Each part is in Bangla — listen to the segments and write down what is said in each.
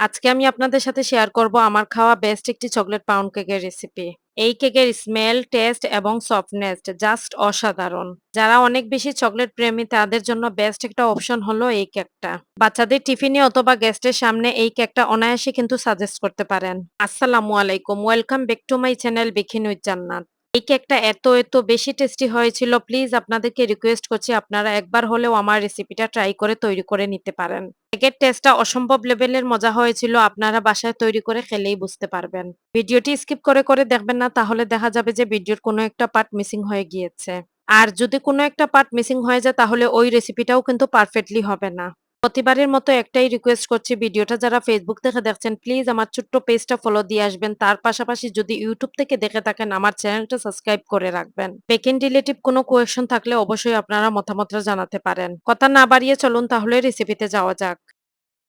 আজকে আমি আপনাদের সাথে শেয়ার করব আমার খাওয়া বেস্ট একটি চকলেট পাউন্ড কেকের রেসিপি। এই কেকের স্মেল, টেস্ট এবং সফটনেস জাস্ট অসাধারণ। যারা অনেক বেশি চকলেট প্রেমী তাদের জন্য বেস্ট একটা অপশন হলো এই কেকটা। বাচ্চাদের টিফিনে অথবা গেস্টের সামনে এই কেকটা অনায়াসে কিন্তু সাজেস্ট করতে পারেন। আসসালামু আলাইকুম welcome back to my channel বিখিন with Jannat. এই কেকটা এত, এত বেশি টেস্টি হয়েছিল প্লিজ আপনাদেরকে রিকোয়েস্ট করছি আপনারা একবার হলেও আমার রেসিপিটা ট্রাই করে তৈরি করে নিতে পারেন। কেকের টেস্টটা অসম্ভব লেভেলের মজা হয়েছিল আপনারা বাসায় তৈরি করে খেলেই বুঝতে পারবেন। ভিডিওটি স্কিপ করে, করে দেখবেন না তাহলে দেখা যাবে যে ভিডিওর কোনো একটা পার্ট মিসিং হয়ে গিয়েছে। আর যদি কোনো একটা পার্ট মিসিং হয়ে যায় তাহলে ওই রেসিপিটাও কিন্তু পারফেক্টলি হবে না। প্রতিবারের মতো একটাই রিকোয়েস্ট করছি, ভিডিওটা যারা ফেসবুক থেকে দেখছেন প্লিজ আমার ছোট্ট পেজটা ফলো দিয়ে আসবেন। তার পাশাপাশি যদি ইউটিউব থেকে দেখে থাকেন, আমার চ্যানেলটা সাবস্ক্রাইব করে রাখবেন। পেকেন রিলেটিভ কোনো কোয়েশন থাকলে অবশ্যই আপনারা মতামতটা জানাতে পারেন। কথা না বাড়িয়ে চলুন তাহলে রেসিপিতে যাওয়া যাক।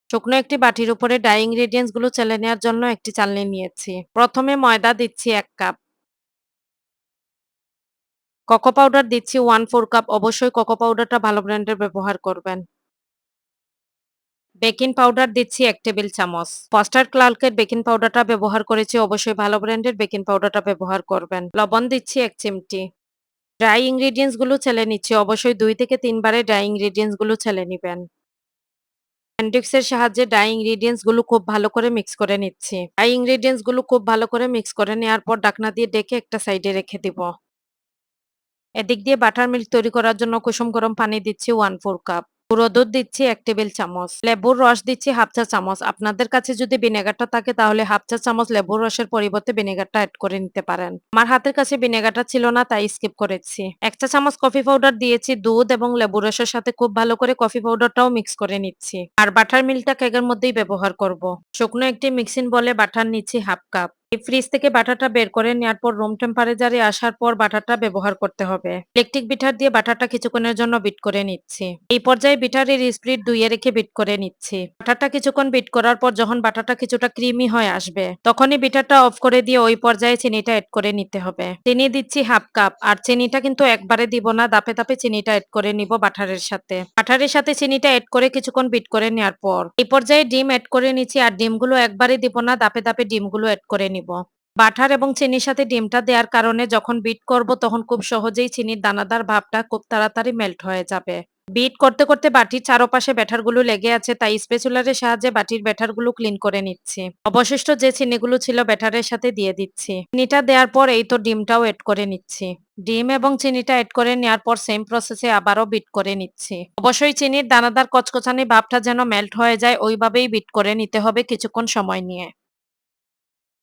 শুকনো একটি বাটির উপরে ডাই ইনগ্রেডিয়েন্টসগুলো চেলে নেওয়ার জন্য একটি চালনি নিয়েছি। প্রথমে ময়দা দিচ্ছি এক কাপ কোকো পাউডার দিচ্ছি ওয়ান ফোর কাপ অবশ্যই কোকো পাউডারটা ভালো ব্র্যান্ডের ব্যবহার করবেন। বেকিং পাউডার দিচ্ছি এক টেবিল চামচ। ফস্টার ক্লার্কের বেকিং পাউডারটা ব্যবহার করেছি, অবশ্যই ভালো ব্র্যান্ডের বেকিং পাউডারটা ব্যবহার করবেন। লবণ দিচ্ছি এক চিমটি। ড্রাই ইনগ্রিডিয়েন্টসগুলো ছেলে নিচ্ছি, অবশ্যই দুই থেকে তিনবারে ড্রাই ইনগ্রিডিয়েন্টসগুলো ছেলে নিবেন। হ্যান্ডিক্সের সাহায্যে ড্রাই ইনগ্রিডিয়েন্টসগুলো খুব ভালো করে মিক্স করে নিচ্ছি। ড্রাই ইনগ্রিডিয়েন্টসগুলো খুব ভালো করে মিক্স করে নেওয়ার পর ডাকনা দিয়ে ডেকে একটা সাইডে রেখে দিব। এদিক দিয়ে বাটার মিল্ক তৈরি করার জন্য কুসুম গরম পানি দিচ্ছি ওয়ান ফোর কাপ। গুঁড়ো দুধ দিচ্ছি এক টেবিল চামচ। লেবুর রস দিচ্ছি হাফ চা চামচ। আপনাদের কাছে যদি ভিনেগারটা থাকে তাহলে হাফ চা চামচ লেবুর রসের পরিবর্তে ভিনেগারটা অ্যাড করে নিতে পারেন। আমার হাতের কাছে ভিনেগারটা ছিল না, তাই স্কিপ করেছি। এক চা চামচ কফি পাউডার দিয়েছি, দুধ এবং লেবুর রসের সাথে খুব ভালো করে কফি পাউডারটাও মিক্স করে নিচ্ছি। আর বাটার মিল্কটা কেকের মধ্যেই ব্যবহার করব। শুকনো একটি মিক্সিং বলে বাটার নিচ্ছি হাফ কাপ ফ্রিজ থেকে বাটারটা বের করে নেওয়ার পর রুম টেম্পারেচারে আসার পর বাটারটা ব্যবহার করতে হবে। ইলেকট্রিক বিটার দিয়ে বাটারটা কিছুক্ষণের জন্য বিট করে নিচ্ছি। এই পর্যায়ে বিটারের স্পিড দুইয়ে রেখে বিট করে নিচ্ছি। বাটারটা কিছুক্ষণ বিট করার পর যখন বাটারটা কিছুটা ক্রিমি হয়ে আসবে, তখনই বিটারটা অফ করে দিয়ে ওই পর্যায়ে চিনিটা এড করে নিতে হবে। চিনি দিচ্ছি হাফ কাপ আর চিনিটা কিন্তু একবারে দিব না দাপে দাপে চিনিটা এড করে নিব বাটারের সাথে। বাটারের সাথে চিনিটা এড করে কিছুক্ষণ বিট করে নেওয়ার পর, এই পর্যায়ে ডিম এড করে নিচ্ছি, আর ডিমগুলো একবারে দিব না দাপে দাপে ডিমগুলো এড করে নিব। নিব। বাটার এবং চিনির সাথে ডিমটা দেওয়ার কারণে যখন বিট করব তখন খুব সহজেই চিনির দানাদার ভাবটা খুব তাড়াতাড়ি মেল্ট হয়ে যাবে। বিট করতে করতে বাটির চারপাশে ব্যাটারগুলো লেগে আছে তাই স্পেচুলারের সাহায্যে বাটির ব্যাটারগুলো ক্লিন করে নিচ্ছি। অবশিষ্ট যে চিনিগুলো ছিল ব্যাটারের সাথে দিয়ে দিচ্ছি। চিনিটা দেওয়ার পর এই তো ডিমটাও এড করে নিচ্ছি। ডিম এবং চিনিটা এড করে নেওয়ার পর সেম প্রসেসে আবারও বিট করে নিচ্ছি। অবশ্যই চিনির দানাদার কচকচানি ভাবটা যেন মেল্ট হয়ে যায়, ওইভাবেই বিট করে নিতে হবে কিছুক্ষণ সময় নিয়ে।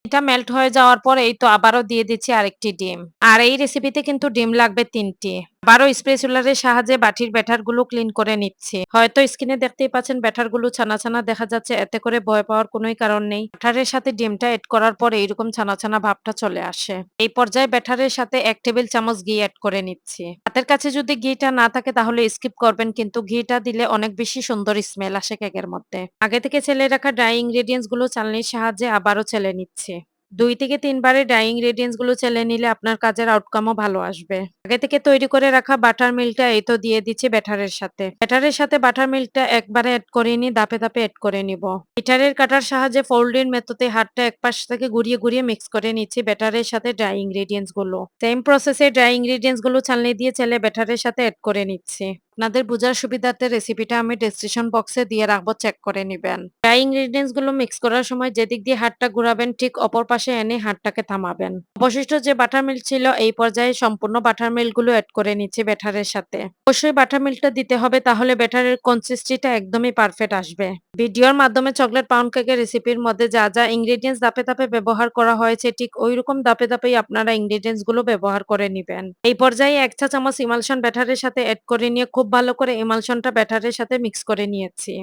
এটা মেল্ট হয়ে যাওয়ার পর এই তো আবারও দিয়ে দিচ্ছি আরেকটি ডিম। আর এই রেসিপিতে কিন্তু ডিম লাগবে তিনটি। আবারও স্পেসুলারের সাহায্যে বাটির ব্যাটারগুলো ক্লিন করে নিচ্ছে। হয়তো স্কিনে দেখতেই পাচ্ছেন ব্যাটারগুলো ছানা ছানা দেখা যাচ্ছে, এতে করে ভয় পাওয়ার কোনোই কারণ নেই। ব্যাটারের সাথে ডিমটা এড করার পর এইরকম ছানা ছানা ভাবটা চলে আসে। এই পর্যায়ে ব্যাটারের সাথে এক টেবিল চামচ ঘি অ্যাড করে নিচ্ছি। হাতের কাছে যদি ঘিটা না থাকে তাহলে স্কিপ করবেন, কিন্তু ঘিটা দিলে অনেক বেশি সুন্দর স্মেল আসে কেকের মধ্যে। আগে থেকে ছেলে রাখা ড্রাই ইনগ্রেডিয়েন্টসগুলো চালনির সাহায্যে আবারও ছেলে নিচ্ছে। দুই থেকে তিনবারে ড্রাই ইনগ্রেডিয়েন্টসগুলো চেলে নিলে আপনার কাজের আউটকামও ভালো আসবে। আগে থেকে তৈরি করে রাখা বাটার মিল্কটা এই তো দিয়ে দিচ্ছি ব্যাটারের সাথে। ব্যাটারের সাথে বাটার মিল্কটা একবারে অ্যাড করে নিয়ে দাপে দাপে অ্যাড করে নিব। পিঠারের কাটার সাহায্যে ফোল্ডিং মেথডে হাতটা এক পাশ থেকে ঘুরিয়ে ঘুরিয়ে মিক্স করে নিচ্ছি ব্যাটারের সাথে ড্রাই ইনগ্রেডিয়েন্টসগুলো। সেম প্রসেসে ড্রাই ইনগ্রেডিয়েন্টসগুলো চালনি দিয়ে চেলে ব্যাটারের সাথে অ্যাড করে নিচ্ছি। আপনাদের বোঝার সুবিধার্থে রেসিপিটা আমি ডেসক্রিপশন বক্সে দিয়ে রাখব চেক করে নেবেন। ড্রাই ইনগ্রেডিয়েন্টসগুলো মিক্স করার সময় যেদিক দিয়ে হাতটা ঘুরাবেন, ঠিক অপর পাশে এনে হাতটাকে থামাবেন। অবশিষ্ট যে বাটার মিল্ক ছিল, এই পর্যায়ে সম্পূর্ণ বাটার মিল্কগুলো অ্যাড করে নিচ্ছি ব্যাটারের সাথে। অবশ্যই বাটার মিল্কটা দিতে হবে, তাহলে ব্যাটারের কনসিস্টিটা একদমই পারফেক্ট আসবে। ভিডিওর মাধ্যমে চকলেট পাউন্ড কেকের রেসিপির মধ্যে যা যা ইনগ্রেডিয়েন্টস দাপে দাপে ব্যবহার করা হয়েছে, ঠিক ওই রকম দাপে দাপেই আপনারা ইনগ্রেডিয়েন্টসগুলো ব্যবহার করে নিবেন। এই পর্যায়ে এক চা চামচ ইমালশন ব্যাটারের সাথে অ্যাড করে নিয়ে খুব ভালো করে এমালশনটা ব্যাটারের সাথে মিক্স করে নিয়েছি।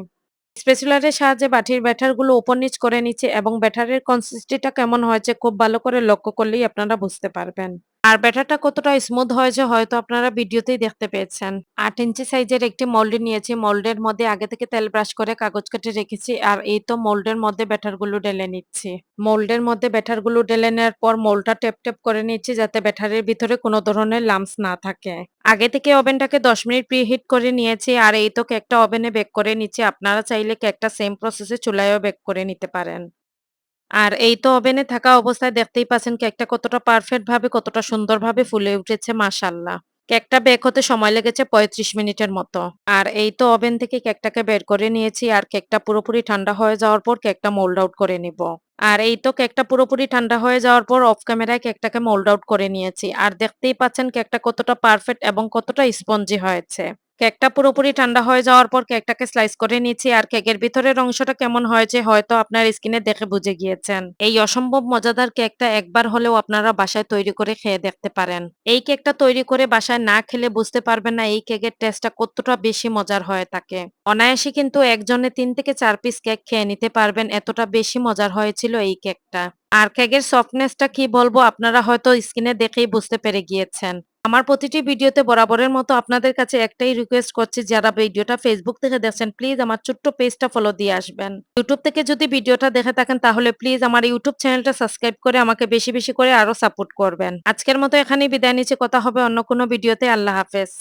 স্পেসুলারের সাহায্যে বাটির ব্যাটারগুলো ওপর নিচ করে নিচ্ছে এবং ব্যাটারের কনসিস্টিটা কেমন হয়েছে খুব ভালো করে লক্ষ্য করলেই আপনারা বুঝতে পারবেন। আর ব্যাটারটা কতটা স্মুথ হয়েছে হয়তো আপনারা ভিডিওতেই দেখতে পেয়েছেন। আট ইঞ্চি সাইজের একটি মোল্ড নিয়েছি। মোল্ডের মধ্যে আগে থেকে তেল ব্রাশ করে কাগজ কেটে রেখেছি। আর এই তো মোল্ডের মধ্যে ব্যাটারগুলো ঢেলে নিচ্ছি। মোল্ডের মধ্যে ব্যাটারগুলো ঢেলে নেওয়ার পর মোল্ডটা টেপ, টেপ করে নিচ্ছি যাতে ব্যাটারের ভিতরে কোনো ধরনের লাম্পস না থাকে। আগে থেকে ওভেনটাকে ১০ মিনিট প্রিহিট করে নিয়েছি আর এই তো কেকটা ওভেনে বেক করে নিচ্ছি। আপনারা চাইলে কেকটা সেম প্রসেসে চুলায়ও বেক করে নিতে পারেন। আর এই তো ওভেনে থাকা অবস্থায় দেখতেই পাচ্ছেন কেকটা কতটা পারফেক্ট ভাবে, কতটা সুন্দরভাবে ফুলে উঠেছে, মাশাআল্লাহ। কেকটা বেক হতে সময় লেগেছে ৩৫ মিনিটের মতো। আর এই তো ওভেন থেকে কেকটাকে বের করে নিয়েছি আর কেকটা পুরোপুরি ঠান্ডা হয়ে যাওয়ার পর কেকটা মোল্ড আউট করে নিব। আর এই তো কেকটা পুরোপুরি ঠান্ডা হয়ে যাওয়ার পর অফ ক্যামেরায় কেকটাকে মোল্ড আউট করে নিয়েছি। আর দেখতেই পাচ্ছেন কেকটা কতটা পারফেক্ট এবং কতটা স্পঞ্জি হয়েছে। কেকটা পুরোপুরি ঠান্ডা হয়ে যাওয়ার পর কেকটাকে স্লাইস করে নিয়েছি আর কেকের ভিতরের অংশটা কেমন হয়েছে হয়তো আপনার স্কিনে দেখে বুঝে গিয়েছেন। এই অসম্ভব মজাদার কেকটা একবার হলেও আপনারা বাসায় তৈরি করে খেয়ে দেখতে পারেন। এই কেকটা তৈরি করে বাসায় না খেলে বুঝতে পারবেন না এই কেকের টেস্টটা কতটা বেশি মজার হয়ে থাকে। অনায়াসে কিন্তু একজনে তিন থেকে চার পিস কেক খেয়ে নিতে পারবেন, এতটা বেশি মজার হয়েছিল এই কেকটা। আর কেকের সফটনেসটা কি বলব, আপনারা হয়তো স্কিনে দেখেই বুঝতে পেরে গিয়েছেন। আমার প্রতিটি ভিডিওতে বরাবরের মতো আপনাদের কাছে একটাই রিকোয়েস্ট করছি যারা ভিডিওটা ফেসবুক থেকে দেখছেন প্লিজ আমার ছোট্ট পেজটা ফলো দিয়ে আসবেন। ইউটিউব থেকে যদি ভিডিওটা দেখে থাকেন তাহলে প্লিজ আমার ইউটিউব চ্যানেলটা সাবস্ক্রাইব করে আমাকে বেশি, বেশি করে আরও সাপোর্ট করবেন। আজকের মতো এখানেই বিদায় নিচ্ছে কথা হবে অন্য কোনো ভিডিওতে আল্লাহ হাফেজ।